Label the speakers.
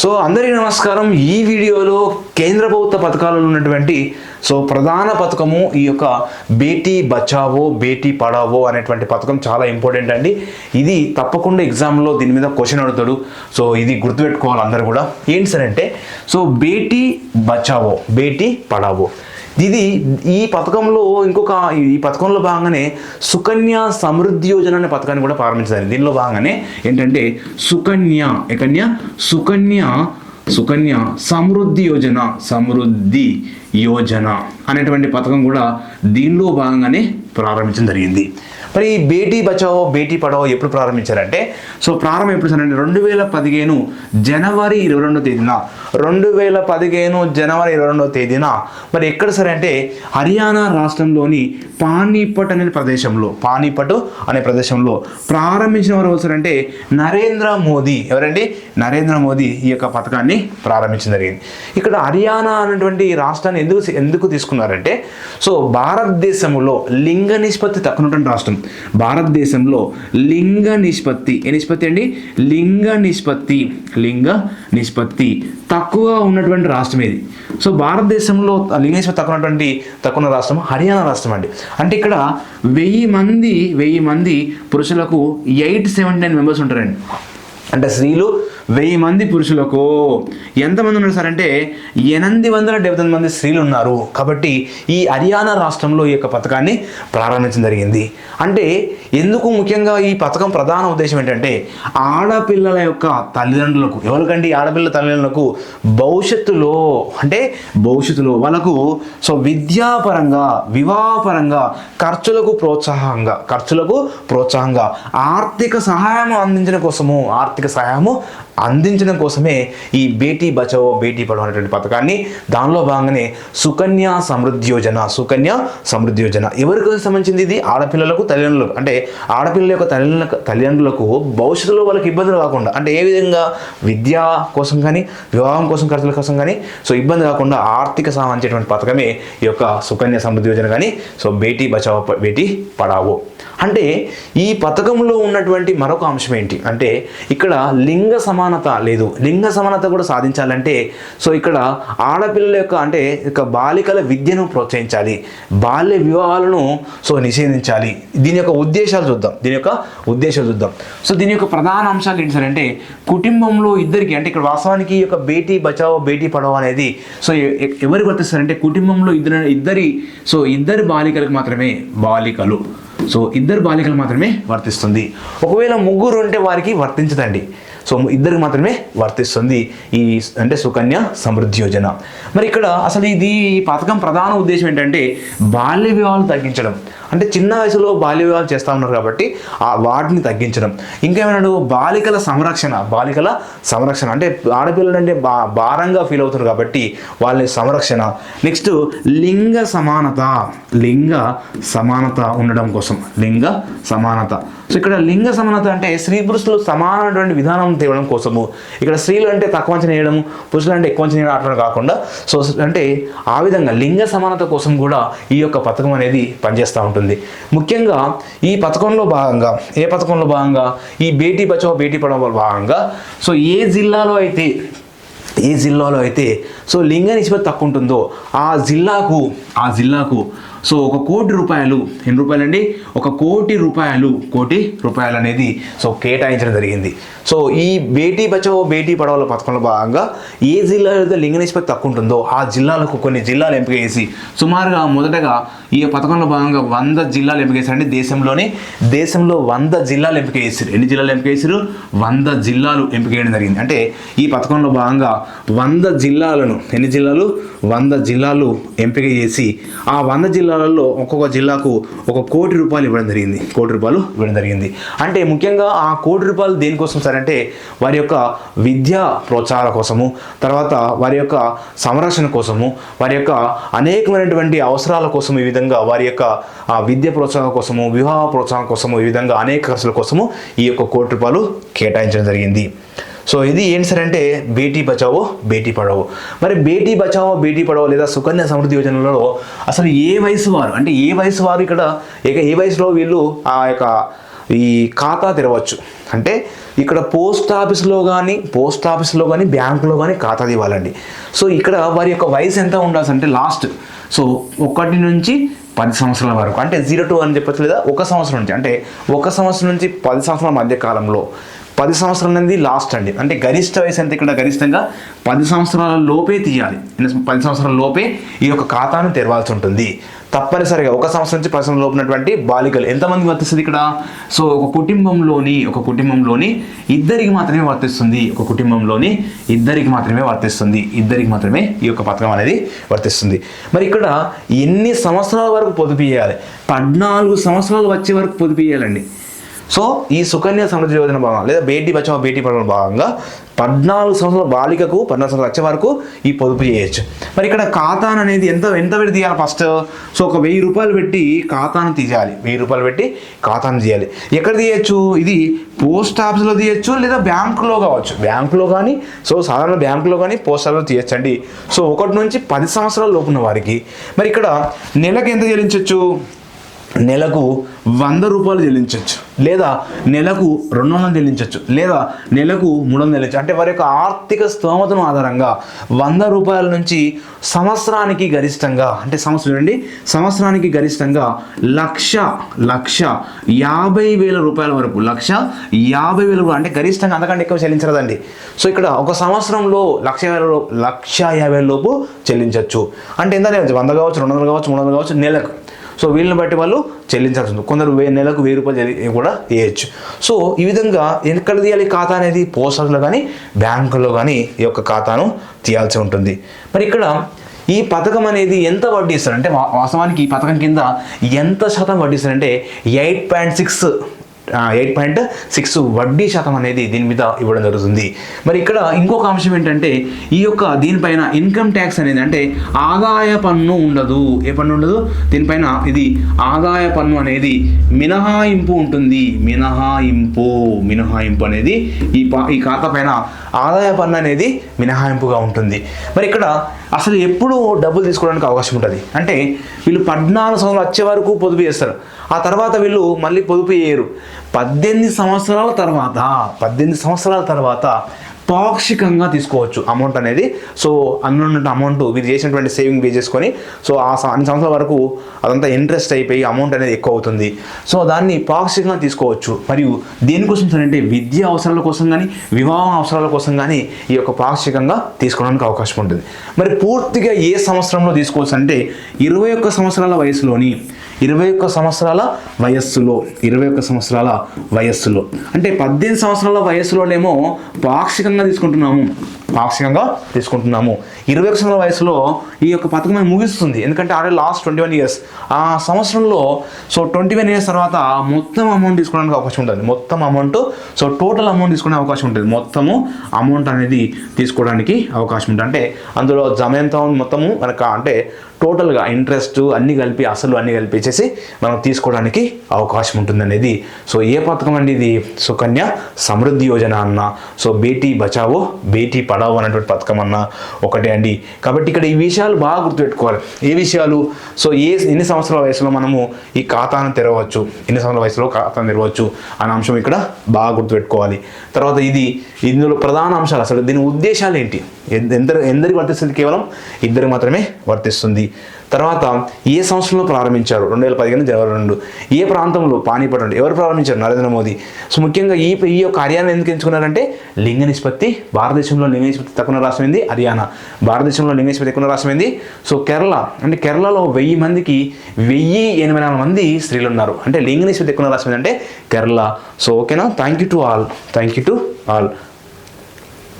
Speaker 1: So అందరికీ నమస్కారం. ఈ వీడియోలో కేంద్ర ప్రభుత్వ పథకాలలో ఉన్నటువంటి సో ప్రధాన పథకము ఈ యొక్క బేటీ బచావో బేటీ పడావో అనేటువంటి పథకం చాలా ఇంపార్టెంట్ అండి. ఇది తప్పకుండా ఎగ్జామ్లో దీని మీద క్వశ్చన్ అడుగుతాడు. సో ఇది గుర్తుపెట్టుకోవాలి అందరు కూడా. ఏంటి సార్ అంటే సో బేటీ బచావో బేటీ పడావో. ఇది ఈ పథకంలో ఇంకొక ఈ పథకంలో భాగంగానే సుకన్య సమృద్ధి యోజన అనే పథకాన్ని కూడా ప్రారంభించారు. దీనిలో భాగంగానే ఏంటంటే సుకన్య ఏకన్య సుకన్య సుకన్య సమృద్ధి యోజన. సమృద్ధి. యోజన అనేటువంటి పథకం కూడా దీనిలో భాగంగానే ప్రారంభించడం జరిగింది. మరి ఈ బేటీ బచావో బేటీ పడావో ఎప్పుడు ప్రారంభించారంటే? సో ప్రారంభం ఎప్పుడు సార్ అంటే రెండు వేల పదిహేను జనవరి ఇరవై రెండో తేదీన. రెండు వేల పదిహేను జనవరి ఇరవై రెండో తేదీన. మరి ఎక్కడ సరే అంటే హర్యానా రాష్ట్రంలోని పానీపట్ అనే ప్రదేశంలో పానీపట్ అనే ప్రదేశంలో ప్రారంభించిన వారు ఎవరు అంటే నరేంద్ర మోదీ. ఎవరండి? నరేంద్ర మోదీ ఈ యొక్క పథకాన్ని ప్రారంభించడం జరిగింది. ఇక్కడ హర్యానా అనేటువంటి రాష్ట్రాన్ని ఎందుకు ఎందుకు తీసుకున్నారంటే సో భారతదేశంలో లింగ నిష్పత్తి తక్కువ రాష్ట్రం. భారతదేశంలో లింగ నిష్పత్తి ఏ నిష్పత్తి అండి? లింగ నిష్పత్తి లింగ నిష్పత్తి తక్కువ ఉన్నటువంటి రాష్ట్రం ఇది. సో భారతదేశంలో లింగ నిష్పత్తి తక్కువ ఉన్నటువంటి తక్కువ రాష్ట్రం హర్యానా రాష్ట్రం అండి. అంటే ఇక్కడ వెయ్యి మంది వెయ్యి మంది పురుషులకు ఎయిట్ సెవెంటీ నైన్ మెంబర్స్ ఉంటారండి. అంటే స్త్రీలు వెయ్యి మంది పురుషులకు ఎంతమంది ఉన్నారు సార్ అంటే ఎనిమిది వందల డెబ్బై తొమ్మిది మంది స్త్రీలు ఉన్నారు. కాబట్టి ఈ హర్యానా రాష్ట్రంలో ఈ యొక్క పథకాన్ని ప్రారంభించడం జరిగింది. అంటే ఎందుకు ముఖ్యంగా ఈ పథకం ప్రధాన ఉద్దేశం ఏంటంటే ఆడపిల్లల యొక్క తల్లిదండ్రులకు ఎవరికంటే ఆడపిల్ల ఆడపిల్లల తల్లిదండ్రులకు భవిష్యత్తులో అంటే భవిష్యత్తులో వాళ్ళకు సో విద్యాపరంగా వివాహపరంగా ఖర్చులకు ప్రోత్సాహంగా ఖర్చులకు ప్రోత్సాహంగా ఆర్థిక సహాయం అందించడం కోసము ఆర్థిక సహాయము అందించడం కోసమే ఈ బేటీ బచావో బేటీ పడవ అనేటువంటి పథకాన్ని దానిలో భాగంగానే సుకన్య సమృద్ధి యోజన సుకన్య సమృద్ధి యోజన. ఎవరికి సంబంధించింది ఇది? ఆడపిల్లలకు తల్లిదండ్రులకు. అంటే ఆడపిల్లల యొక్క తల్లి తల్లిదండ్రులకు భవిష్యత్తులో వాళ్ళకి ఇబ్బందులు కాకుండా అంటే ఏ విధంగా విద్య కోసం కానీ వివాహం కోసం ఖర్చుల కోసం కానీ సో ఇబ్బంది కాకుండా ఆర్థిక సహాయం అనేటువంటి పథకమే ఈ యొక్క సుకన్య సమృద్ధి యోజన కానీ సో బేటీ బచావో బేటీ పడావో. అంటే ఈ పథకంలో ఉన్నటువంటి మరొక అంశం ఏంటి? అంటే ఇక్కడ లింగ సమానత లేదు. లింగ సమానత కూడా సాధించాలంటే సో ఇక్కడ ఆడపిల్లల యొక్క అంటే ఇక బాలికల విద్యను ప్రోత్సహించాలి. బాల్య వివాహాలను సో నిషేధించాలి. దీని యొక్క ఉద్దేశం ఉద్దేశాలు చూద్దాం. దీని యొక్క ఉద్దేశాలు చూద్దాం. సో దీని యొక్క ప్రధాన అంశాలు ఏంటి సార్ అంటే కుటుంబంలో ఇద్దరికి అంటే ఇక్కడ వాస్తవానికి ఈ యొక్క బేటీ బచావో బేటీ పడవ అనేది సో ఎ- ఎ- ఎవరికి వర్తిస్తారంటే కుటుంబంలో ఇద్దరు ఇద్దరి సో ఇద్దరి బాలికలకు మాత్రమే బాలికలు. సో ఇద్దరు బాలికలు మాత్రమే వర్తిస్తుంది. ఒకవేళ ముగ్గురు ఉంటే వారికి వర్తించదండి. సో ఇద్దరికి మాత్రమే వర్తిస్తుంది ఈ అంటే సుకన్య సమృద్ధి యోజన. మరి ఇక్కడ అసలు ఇది ఈ పథకం ప్రధాన ఉద్దేశం ఏంటంటే బాల్య వివాహాలు తగ్గించడం. అంటే చిన్న వయసులో బాల్య వివాహాలు చేస్తూ ఉన్నారు కాబట్టి ఆ వాటిని తగ్గించడం. ఇంకేమైనా బాలికల సంరక్షణ బాలికల సంరక్షణ. అంటే ఆడపిల్లలు అంటే బా భారంగా ఫీల్ అవుతారు కాబట్టి వాళ్ళ సంరక్షణ. నెక్స్ట్ లింగ సమానత. లింగ సమానత ఉండడం కోసం. లింగ సమానత. సో ఇక్కడ లింగ సమానత అంటే స్త్రీ పురుషులు సమానమైనటువంటి విధానం తేవడం కోసము. ఇక్కడ స్త్రీలు అంటే తక్కువ అంచనా వేయడం పురుషులు అంటే ఎక్కువ అంచనా వేయడం అట్లా కాకుండా సో అంటే ఆ విధంగా లింగ సమానత కోసం కూడా ఈ యొక్క పథకం అనేది పనిచేస్తూ ఉంటుంది. ముఖ్యంగా ఈ పథకంలో భాగంగా ఏ పథకంలో భాగంగా? ఈ బేటీ బచావో బేటీ పడావో భాగంగా. సో ఏ జిల్లాలో అయితే ఏ జిల్లాలో అయితే సో లింగ నిష్పత్తి తక్కువ ఉంటుందో ఆ జిల్లాకు ఆ జిల్లాకు సో ఒక కోటి రూపాయలు ఎన్ని రూపాయలండి? ఒక కోటి రూపాయలు కోటి రూపాయలు అనేది సో కేటాయించడం జరిగింది. సో ఈ బేటీ బచావో బేటీ పడవల పథకంలో భాగంగా ఏ జిల్లాలో అయితే లింగ నిష్పత్తి తక్కువ ఉంటుందో ఆ జిల్లాలకు కొన్ని జిల్లాలు ఎంపిక చేసి సుమారుగా మొదటగా ఈ పథకంలో భాగంగా వంద జిల్లాలు ఎంపిక చేశారండి. దేశంలోనే దేశంలో వంద జిల్లాలు ఎంపిక చేశారు ఎన్ని జిల్లాలు ఎంపిక చేశారు వంద జిల్లాలు ఎంపిక చేయడం జరిగింది. అంటే ఈ పథకంలో భాగంగా వంద జిల్లాలను ఎన్ని జిల్లాలు? వంద జిల్లాలు ఎంపిక చేసి ఆ వంద జిల్లా జిల్లాలలో ఒక్కొక్క జిల్లాకు ఒక కోటి రూపాయలు ఇవ్వడం జరిగింది. కోటి రూపాయలు ఇవ్వడం జరిగింది. అంటే ముఖ్యంగా ఆ కోటి రూపాయలు దేనికోసం సార్ అంటే వారి యొక్క విద్యా ప్రోత్సాహాల కోసము తర్వాత వారి యొక్క సంరక్షణ కోసము వారి యొక్క అనేకమైనటువంటి అవసరాల కోసం ఈ విధంగా వారి యొక్క విద్య ప్రోత్సాహం కోసము వివాహ ప్రోత్సాహం కోసము ఈ విధంగా అనేక ఖర్చుల కోసము ఈ యొక్క కోటి రూపాయలు కేటాయించడం జరిగింది. సో ఇది ఏంటి సార్ అంటే బేటీ బచావో బేటీ పడావో. మరి బేటీ బచావో బేటీ పడావో లేదా సుకన్య సమృద్ధి యోజనలో అసలు ఏ వయసు వారు? అంటే ఏ వయసు వారు ఇక్కడ? ఇక ఏ వయసులో వీళ్ళు ఆ యొక్క ఈ ఖాతా తెరవచ్చు? అంటే ఇక్కడ పోస్ట్ ఆఫీస్లో కానీ పోస్ట్ ఆఫీస్లో కానీ బ్యాంకులో కానీ ఖాతా తీవాలండి. సో ఇక్కడ వారి యొక్క వయసు ఎంత ఉండాల్సి అంటే లాస్ట్. సో ఒకటి నుంచి పది సంవత్సరాల వరకు. అంటే జీరో టూ అని చెప్పచ్చు లేదా ఒక సంవత్సరం నుంచి. అంటే ఒక సంవత్సరం నుంచి పది సంవత్సరాల మధ్య కాలంలో. పది సంవత్సరాలు అనేది లాస్ట్ అండి. అంటే గరిష్ట వయసు ఎంత ఇక్కడ? గరిష్టంగా పది సంవత్సరాల లోపే తీయాలి. పది సంవత్సరాల లోపే ఈ యొక్క ఖాతాను తెరవాల్సి ఉంటుంది. తప్పనిసరిగా ఒక సంవత్సరం నుంచి పది సంవత్సరం లోపు బాలికలు ఎంతమంది వర్తిస్తుంది ఇక్కడ? సో ఒక కుటుంబంలోని ఒక కుటుంబంలోని ఇద్దరికి మాత్రమే వర్తిస్తుంది. ఒక కుటుంబంలోని ఇద్దరికి మాత్రమే వర్తిస్తుంది. ఇద్దరికి మాత్రమే ఈ యొక్క పథకం అనేది వర్తిస్తుంది. మరి ఇక్కడ ఎన్ని సంవత్సరాల వరకు పొదుపు చేయాలి? పద్నాలుగు సంవత్సరాలు వచ్చే వరకు పొదుపు చేయాలండి. సో ఈ సుకన్య సమృద్ధి యోజన భాగంగా లేదా బేటీ బచావో బేటీ పడవ భాగంగా పద్నాలుగు సంవత్సరాల బాలికకు పద్నాలుగు సంవత్సరాలు వచ్చే వరకు ఈ పొదుపు చేయొచ్చు. మరి ఇక్కడ ఖాతాను అనేది ఎంత ఎంత పెట్టి తీయాలి ఫస్ట్? సో ఒక వెయ్యి రూపాయలు పెట్టి ఖాతాను తీయాలి వెయ్యి రూపాయలు పెట్టి ఖాతాను తీయాలి. ఎక్కడ తీయచ్చు? ఇది పోస్ట్ ఆఫీస్లో తీయచ్చు లేదా బ్యాంకులో కావచ్చు? బ్యాంకులో కానీ సో సాధారణ బ్యాంకులో కానీ పోస్ట్ ఆఫీస్లో తీయచ్చు అండి సో ఒకటి నుంచి పది సంవత్సరాల లోపున్న వారికి మరి ఇక్కడ నెలకు ఎంత చెల్లించవచ్చు నెలకు వంద రూపాయలు చెల్లించవచ్చు లేదా నెలకు రెండు వందలు చెల్లించవచ్చు లేదా నెలకు మూడు వందలు చెల్లించు అంటే వారి యొక్క ఆర్థిక స్తోమతను ఆధారంగా వంద రూపాయల నుంచి సంవత్సరానికి గరిష్టంగా అంటే సంవత్సరం అండి సంవత్సరానికి గరిష్టంగా లక్ష లక్ష యాభై వేల రూపాయల వరకు లక్ష యాభై వేల రూపాయలు అంటే గరిష్టంగా అంతకంటే ఎక్కువ చెల్లించరదండి. సో ఇక్కడ ఒక సంవత్సరంలో లక్ష వేల లక్ష యాభై లోపు చెల్లించవచ్చు అంటే ఎంత వంద కావచ్చు రెండు వందలు కావచ్చు మూడు వందలు కావచ్చు నెలకు. సో వీళ్ళని బట్టి వాళ్ళు చెల్లించాల్సి ఉంటుంది. కొందరు వే నెలకు వెయ్యి రూపాయలు కూడా వేయచ్చు సో ఈ విధంగా ఎక్కడ తీయాలి ఖాతా అనేది? పోస్టర్లో కానీ బ్యాంకులో కానీ ఈ యొక్క ఖాతాను తీయాల్సి ఉంటుంది. మరి ఇక్కడ ఈ పథకం అనేది ఎంత వడ్డీ ఇస్తారంటే వా- వాస్తవానికి ఈ పథకం కింద ఎంత శాతం వడ్డీ ఇస్తారంటే eight point six eight point six వడ్డీ శాతం అనేది దీని మీద ఇవ్వడం జరుగుతుంది. మరి ఇక్కడ ఇంకొక అంశం ఏంటంటే ఈ యొక్క దీనిపైన ఇన్కమ్ ట్యాక్స్ అనేది అంటే ఆదాయ పన్ను ఉండదు. ఏ పన్ను ఉండదు? దీనిపైన ఇది ఆదాయ పన్ను అనేది మినహాయింపు ఉంటుంది. మినహాయింపు మినహాయింపు అనేది ఈ పా ఈ ఖాతా పైన ఆదాయ పన్ను అనేది మినహాయింపుగా ఉంటుంది. మరి ఇక్కడ అసలు ఎప్పుడు డబ్బులు తీసుకోవడానికి అవకాశం ఉంటుంది? అంటే వీళ్ళు పద్నాలుగు సంవత్సరాలు వచ్చే వరకు పొదుపు చేస్తారు. ఆ తర్వాత వీళ్ళు మళ్ళీ పొదుపు చేయరు. పద్దెనిమిది సంవత్సరాల తర్వాత పద్దెనిమిది సంవత్సరాల తర్వాత పాక్షికంగా తీసుకోవచ్చు అమౌంట్ అనేది. సో అందులో అమౌంట్ వీరు చేసినటువంటి సేవింగ్ పే చేసుకొని సో ఆ అన్ని సంవత్సరాల వరకు అదంతా ఇంట్రెస్ట్ అయిపోయి అమౌంట్ అనేది ఎక్కువ అవుతుంది. సో దాన్ని పాక్షికంగా తీసుకోవచ్చు. మరియు దేనికోసం అంటే విద్యా అవసరాల కోసం కానీ వివాహం అవసరాల కోసం కానీ ఈ యొక్క పాక్షికంగా తీసుకోవడానికి అవకాశం ఉంటుంది. మరి పూర్తిగా ఏ సంవత్సరంలో తీసుకోవచ్చు అంటే ఇరవై ఒక్క సంవత్సరాల వయసులోని ఇరవై ఒక్క సంవత్సరాల వయస్సులో ఇరవై ఒక్క సంవత్సరాల వయస్సులో. అంటే పద్దెనిమిది సంవత్సరాల వయస్సులోనేమో పాక్షికంగా తీసుకుంటున్నాము. పాక్షికంగా తీసుకుంటున్నాము. ఇరవై ఒక సంవత్సరాల వయసులో ఈ యొక్క పథకం ముగిస్తుంది. ఎందుకంటే already last twenty one years ఆ సంవత్సరంలో సో ట్వంటీ వన్ ఇయర్స్ తర్వాత మొత్తం అమౌంట్ తీసుకోవడానికి అవకాశం ఉంటుంది. మొత్తం అమౌంట్ సో టోటల్ అమౌంట్ తీసుకునే అవకాశం ఉంటుంది. మొత్తము అమౌంట్ అనేది తీసుకోవడానికి అవకాశం ఉంటుంది. అంటే అందులో జమ ఎంత మొత్తము? మనకు అంటే టోటల్గా ఇంట్రెస్ట్ అన్నీ కలిపి అసలు అన్నీ కలిపించేసి మనం తీసుకోవడానికి అవకాశం ఉంటుంది అనేది. సో ఏ పథకం అండి ఇది? సుకన్య సమృద్ధి యోజన అన్న. సో బేటీ బచావో బేటీ పడావో అనేటువంటి పథకం అన్న ఒకటే అండి. కాబట్టి ఇక్కడ ఈ విషయాలు బాగా గుర్తుపెట్టుకోవాలి. ఏ విషయాలు? సో ఏ ఎన్ని సంవత్సరాల వయసులో మనము ఈ ఖాతాను తెరవచ్చు? ఎన్ని సంవత్సరాల వయసులో ఖాతాను తెరవచ్చు? అనే అంశం ఇక్కడ బాగా గుర్తుపెట్టుకోవాలి. తర్వాత ఇది ఇందులో ప్రధాన అంశాలు అసలు దీని ఉద్దేశాలు ఏంటి? ఎందరు ఎందరికి వర్తిస్తుంది? కేవలం ఇద్దరు మాత్రమే వర్తిస్తుంది. తర్వాత ఏ సంవత్సరంలో ప్రారంభించారు? రెండు వేల పదిహేను జనవరి రెండు. ఏ ప్రాంతంలో పానీపట్ అంటే ఎవరు ప్రారంభించారు? నరేంద్ర మోదీ. సో ముఖ్యంగా ఈ ఈ యొక్క హర్యానా ఎందుకు ఎంచుకున్నారంటే లింగ నిష్పత్తి భారతదేశంలో లింగ నిష్పత్తి తక్కువ ఉన్న రాష్ట్రం ఏంది? హర్యానా. భారతదేశంలో లింగ నిష్పత్తి ఎక్కువ ఉన్న రాష్ట్రం ఏంది? సో కేరళ. అంటే కేరళలో వెయ్యి మందికి వెయ్యి ఎనభై నాలుగు మంది స్త్రీలు ఉన్నారు. అంటే లింగ నిష్పత్తి ఎక్కువ ఉన్న రాష్ట్రం ఏంటంటే కేరళ. సో ఓకేనా? Thank you to all thank you to all